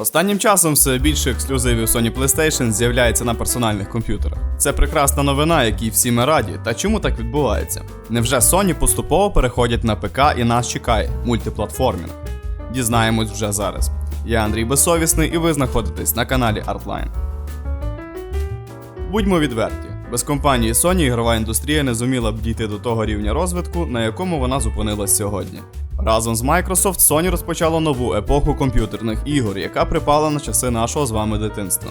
Останнім часом все більше ексклюзивів Sony PlayStation з'являється на персональних комп'ютерах. Це прекрасна новина, якій всі ми раді. Та чому так відбувається? Невже Sony поступово переходять на ПК і нас чекає мультиплатформінг? Дізнаємось вже зараз. Я Андрій Безсовісний і ви знаходитесь на каналі Artline. Будьмо відверті, без компанії Sony ігрова індустрія не зуміла б дійти до того рівня розвитку, на якому вона зупинилась сьогодні. Разом з Microsoft Sony розпочала нову епоху комп'ютерних ігор, яка припала на часи нашого з вами дитинства.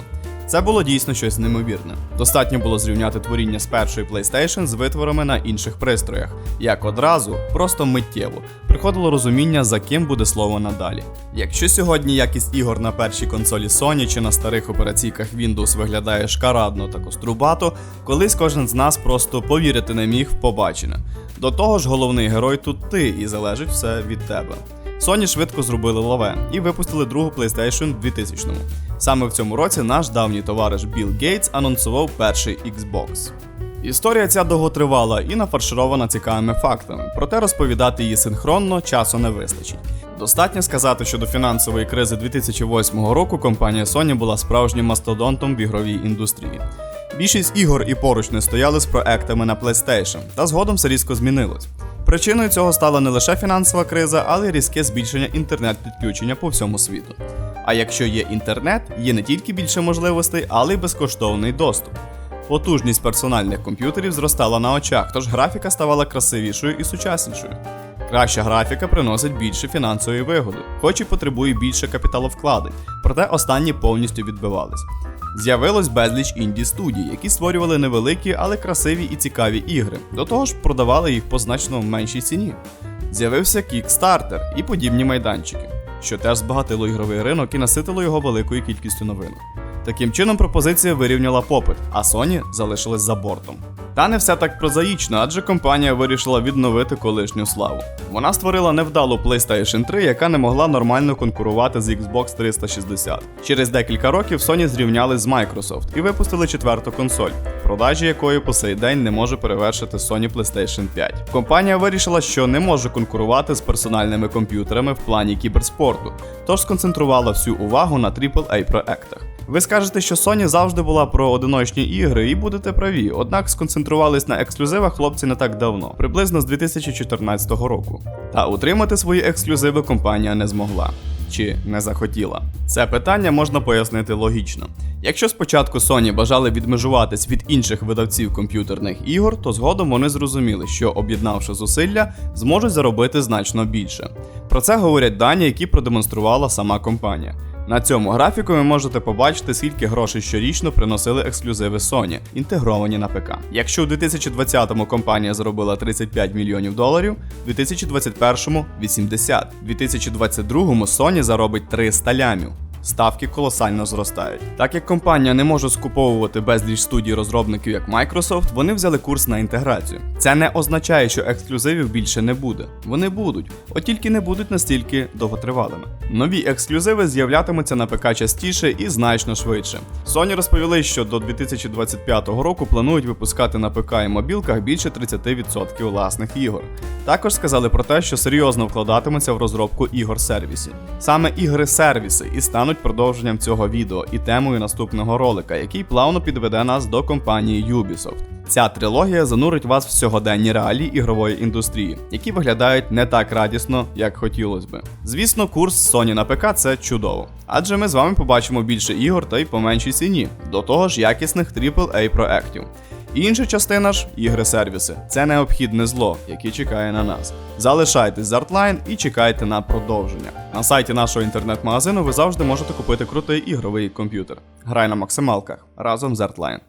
Це було дійсно щось неймовірне. Достатньо було зрівняти творіння з першої PlayStation з витворами на інших пристроях, як одразу, просто миттєво, приходило розуміння, за ким буде слово надалі. Якщо сьогодні якість ігор на першій консолі Sony чи на старих операційках Windows виглядає шкарадно та кострубато, колись кожен з нас просто повірити не міг в побачене. До того ж, головний герой тут ти, і залежить все від тебе. Sony швидко зробили лаве і випустили другу PlayStation в 2000-му. Саме в цьому році наш давній товариш Білл Гейтс анонсував перший Xbox. Історія ця довго тривала і нафарширована цікавими фактами, проте розповідати її синхронно часу не вистачить. Достатньо сказати, що до фінансової кризи 2008 року компанія Sony була справжнім мастодонтом в ігровій індустрії. Більшість ігор і поруч не стояли з проектами на PlayStation, та згодом все різко змінилось. Причиною цього стала не лише фінансова криза, але й різке збільшення інтернет-підключення по всьому світу. А якщо є інтернет, є не тільки більше можливостей, але й безкоштовний доступ. Потужність персональних комп'ютерів зростала на очах, тож графіка ставала красивішою і сучаснішою. Краща графіка приносить більше фінансової вигоди, хоч і потребує більше капіталовкладень, проте останні повністю відбивались. З'явилось безліч інді студій, які створювали невеликі, але красиві і цікаві ігри. До того ж, продавали їх по значно меншій ціні. З'явився Kickstarter і подібні майданчики, що теж збагатило ігровий ринок і наситило його великою кількістю новинок. Таким чином, пропозиція вирівняла попит, а Sony залишилась за бортом. Та не все так прозаїчно, адже компанія вирішила відновити колишню славу. Вона створила невдалу PlayStation 3, яка не могла нормально конкурувати з Xbox 360. Через декілька років Sony зрівняли з Microsoft і випустили четверту консоль, продажі якої по сей день не може перевершити Sony PlayStation 5. Компанія вирішила, що не може конкурувати з персональними комп'ютерами в плані кіберспорту, тож сконцентрувала всю увагу на AAA проектах. Ви скажете, що Sony завжди була про одиночні ігри, і будете праві, однак сконцентрувались на ексклюзивах хлопці не так давно, приблизно з 2014 року. Та утримати свої ексклюзиви компанія не змогла. Чи не захотіла? Це питання можна пояснити логічно. Якщо спочатку Sony бажали відмежуватись від інших видавців комп'ютерних ігор, то згодом вони зрозуміли, що об'єднавши зусилля, зможуть заробити значно більше. Про це говорять дані, які продемонструвала сама компанія. На цьому графіку ви можете побачити, скільки грошей щорічно приносили ексклюзиви Sony, інтегровані на ПК. Якщо у 2020-му компанія заробила 35 мільйонів доларів, у 2021-му 80, у 2022-му Sony заробить 300 лямів. Ставки колосально зростають. Так як компанія не може скуповувати безліч студій розробників як Microsoft, вони взяли курс на інтеграцію. Це не означає, що ексклюзивів більше не буде. Вони будуть, от тільки не будуть настільки довготривалими. Нові ексклюзиви з'являтимуться на ПК частіше і значно швидше. Sony розповіли, що до 2025 року планують випускати на ПК і мобілках більше 30% власних ігор. Також сказали про те, що серйозно вкладатимуться в розробку ігор сервісів. Саме ігри-сервіси і стануть продовженням цього відео і темою наступного ролика, який плавно підведе нас до компанії Ubisoft. Ця трилогія занурить вас в сьогоденні реалії ігрової індустрії, які виглядають не так радісно, як хотілося би. Звісно, курс Sony на ПК це чудово, адже ми з вами побачимо більше ігор та й по меншій ціні, до того ж якісних AAA проектів. Інша частина ж ігри-сервіси це необхідне зло, яке чекає на нас. Залишайтесь з Artline і чекайте на продовження. На сайті нашого інтернет-магазину ви завжди можете купити крутий ігровий комп'ютер. Грай на максималках разом з Artline.